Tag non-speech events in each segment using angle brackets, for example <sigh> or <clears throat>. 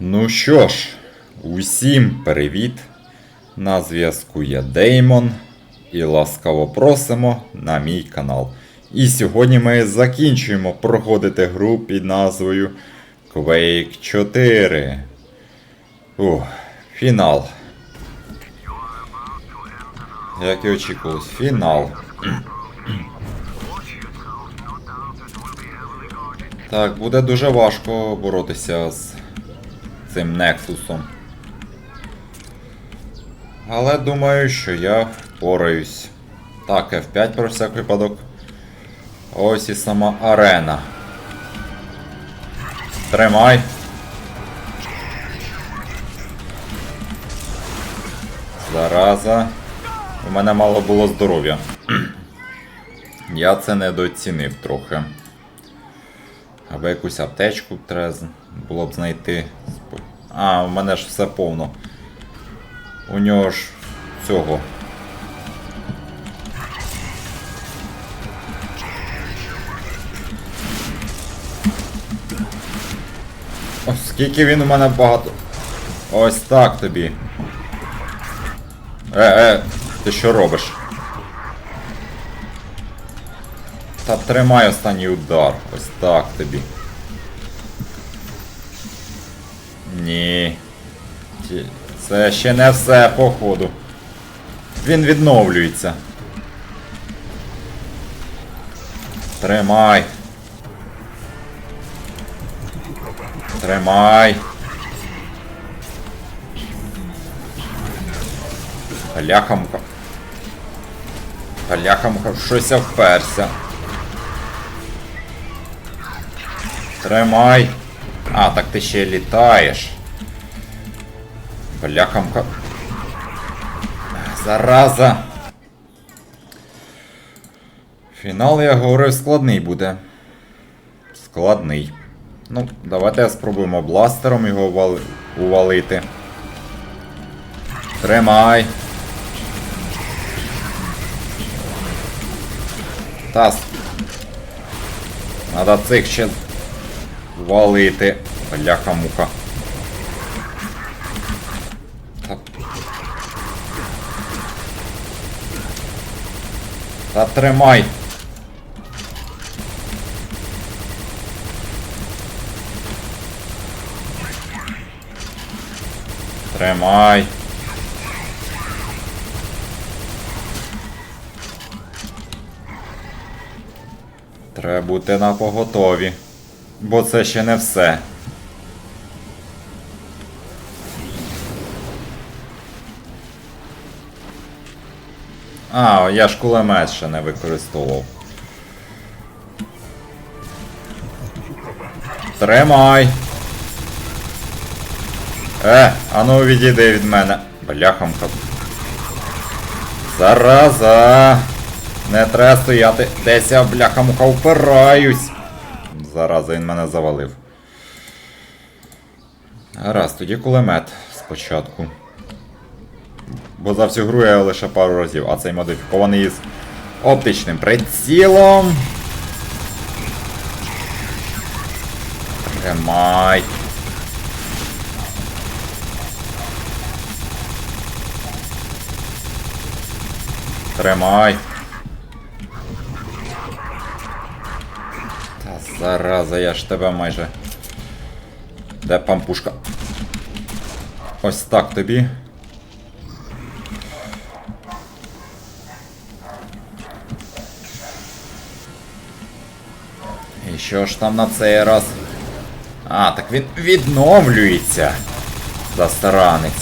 Ну що ж, усім привіт! На зв'язку я Деймон і ласкаво просимо на мій канал. І сьогодні ми закінчуємо проходити гру під назвою Quake 4. Ух, фінал. Як і очікувалось, фінал. Так, буде дуже важко боротися з цим Нексусом. Але думаю, що я впораюсь. Так, F5 про всяк випадок. Ось і сама арена. Тримай. Зараза. У мене мало було здоров'я. <clears throat> Я це недооцінив трохи. Або якусь аптечку треба було б знайти. А, у мене ж все повно. У нього ж цього. О, скільки він у мене багато. Ось так тобі. Е, е, ти що робиш? Та тримай останній удар. Ось так тобі. Ні. Це ще не все, походу. Він відновлюється. Тримай. Тримай. Бляха-муха. Бляха-муха, щось вперся. Тримай. А, так ти ще літаєш. Бляха-муха. Зараза. Фінал, я говорив, складний буде. Складний. Ну, давайте спробуємо бластером його увалити. Тримай. Тас. Надо цих ще валити. Бляха-муха. Та тримай. Тримай. Треба бути на поготові. Бо це ще не все. А, я ж кулемет ще не використовував. Тримай! Е, а ну відійди від мене. Бляхамка. Зараза! Не треба стояти. Десь я бляхамуха впираюсь. Зараза, він мене завалив. Гаразд, тоді кулемет спочатку. Бо за всю гру я лише пару разів, а цей модифікований із оптичним прицілом. Тримай. Тримай. Та зараза, я ж тебе майже. Де пампушка? Ось так тобі. Що ж там на цей раз? А, так він відновлюється. Застаранець.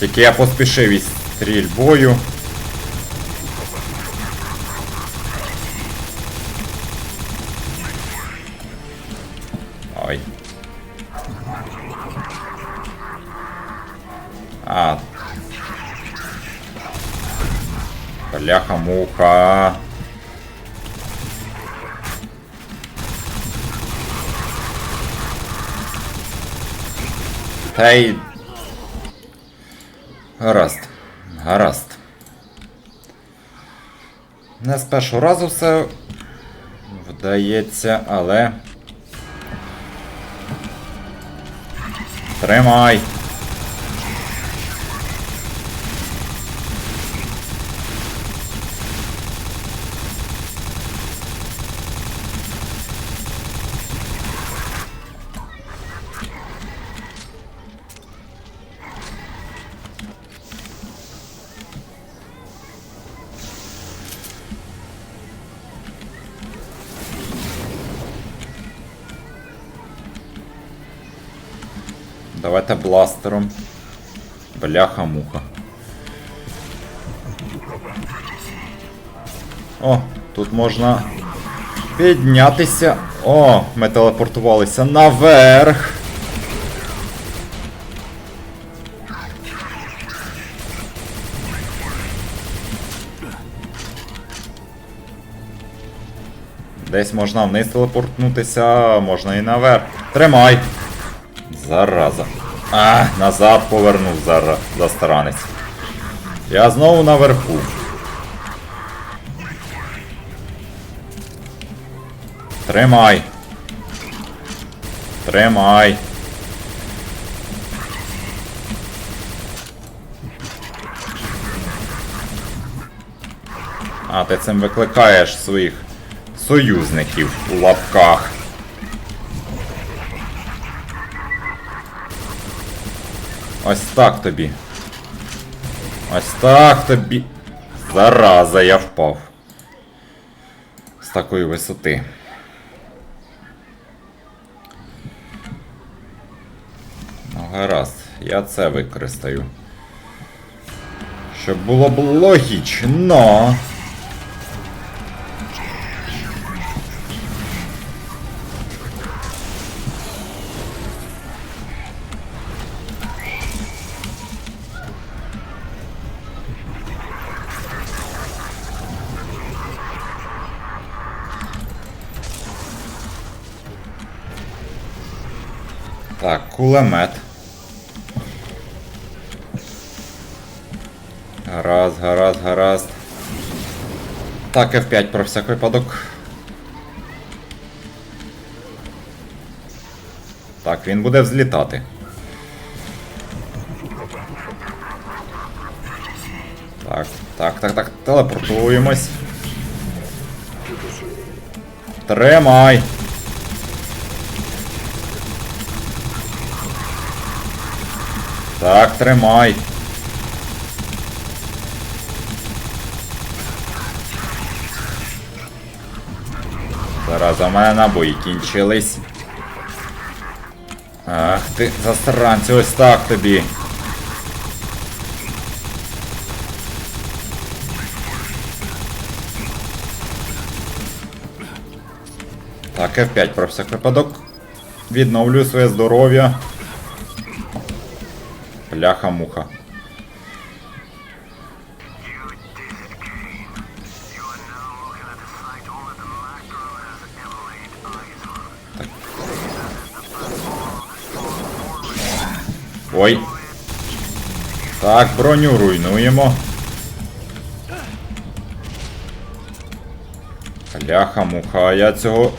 Тільки я поспішив із стрільбою. Ой. А. Бляха-муха. Та. Гаразд. Гаразд. Не з першого разу все вдається, але. Тримай. Давайте бластером. Бляха-муха. О, тут можна піднятися. О, ми телепортувалися наверх. Десь можна вниз телепортнутися, можна і наверх. Тримай! Зараза. А, назад повернув зараз застаранець. Я знову наверху. Тримай. Тримай. А, ти цим викликаєш своїх союзників у лапках. Ось так тобі. Ось так тобі. Зараза, я впав. З такої висоти. Ну, гаразд, я це використаю. Щоб було б логічно. Так, кулемет. Гаразд, гаразд, гаразд. Так, F5 про всяк випадок. Так, він буде взлітати. Так, так, так, так, телепортуємось. Тримай! Так, тримай. Зараз у мене набої кінчились. Ах ти, засранці, ось так тобі. Так, F5 про всяк випадок. Відновлюю своє здоров'я. Бляха-муха. Ой. Так, броню руйнуємо. Бляха-муха, я цього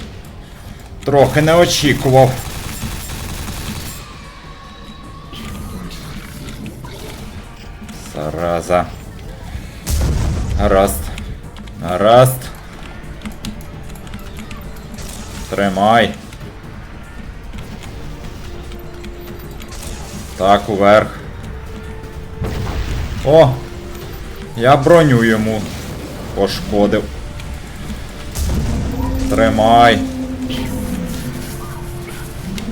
трохи не очікував. Зараза. Гаразд. Гаразд. Тримай. Так, уверх. О! Я броню йому пошкодив. Тримай.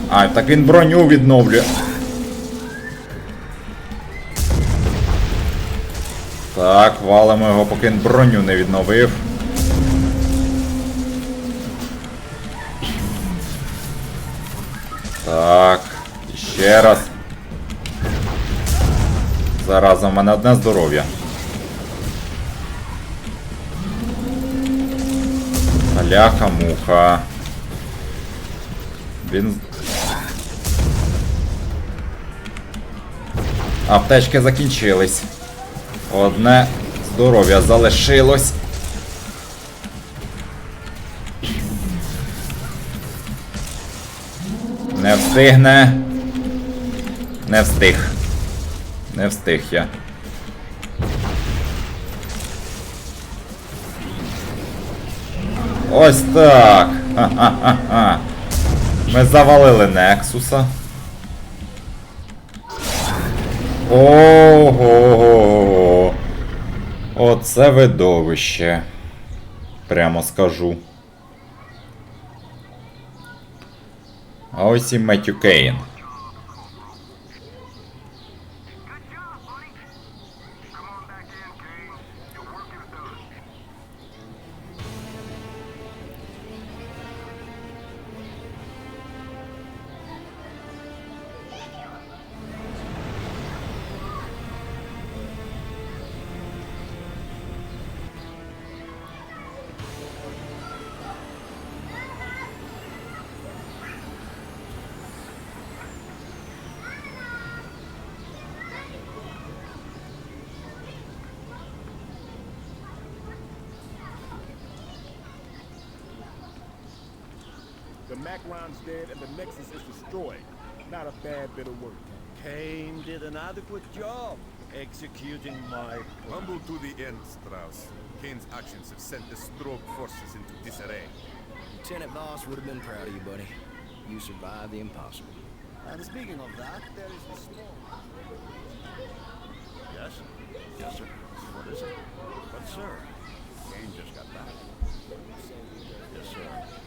А, так він броню відновлює. Так, валимо його, поки він броню не відновив. Так, ще раз. Зараз у мене одне здоров'я. Ляха-муха. Він. Аптечки закінчились. Одне здоров'я залишилось. Не встигне. Не встиг. Не встиг я. Ось так. Ха-ха-ха-ха. Ми завалили Нексуса. Ого. Оце видовище. Прямо скажу. А ось і Меттю Кейн. Macron's dead and the Nexus is destroyed. Not a bad bit of work. Kane did an adequate job executing my Humble to the end, Strauss. Kane's actions have sent the Stroke forces into disarray. Lieutenant Voss would have been proud of you, buddy. You survived the impossible. And speaking of that, there is the small. Yes? Yes, sir. What is it? But, sir, Kane just got back. Yes, sir.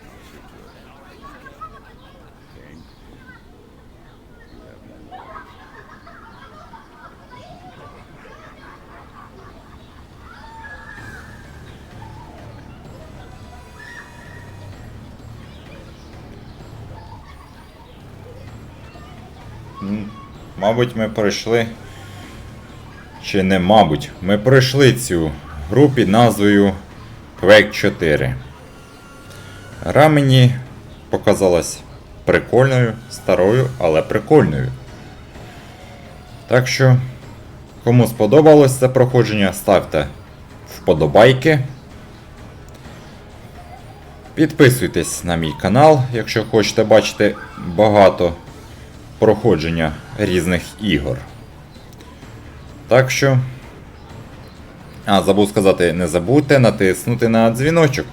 Мабуть, ми пройшли. Чи не мабуть, ми пройшли цю гру під назвою Quake 4. Гра мені показалась прикольною, старою, але прикольною. Так що, кому сподобалось це проходження, ставте вподобайки. Підписуйтесь на мій канал, якщо хочете бачити багато проходження різних ігор. Так що. А, забув сказати, не забудьте натиснути на дзвіночок,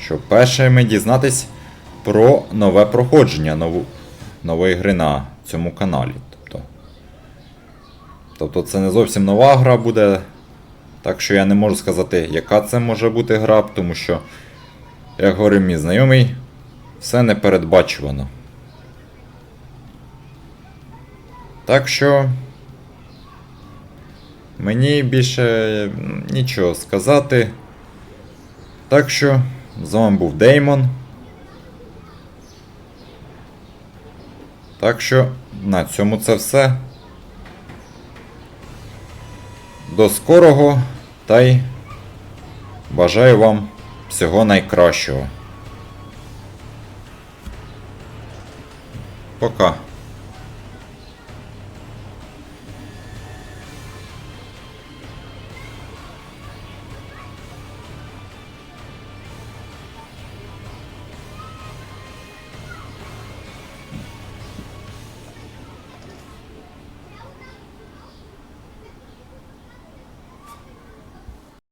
щоб першими дізнатись про нове проходження нову, нової гри на цьому каналі. Тобто, тобто це не зовсім нова гра буде. Так що я не можу сказати, яка це може бути гра, тому що, як говорив мій знайомий, все непередбачувано. Так що. Мені більше нічого сказати. Так що, з вами був Деймон. Так що, на цьому це все. До скорого та й бажаю вам всього найкращого. Пока.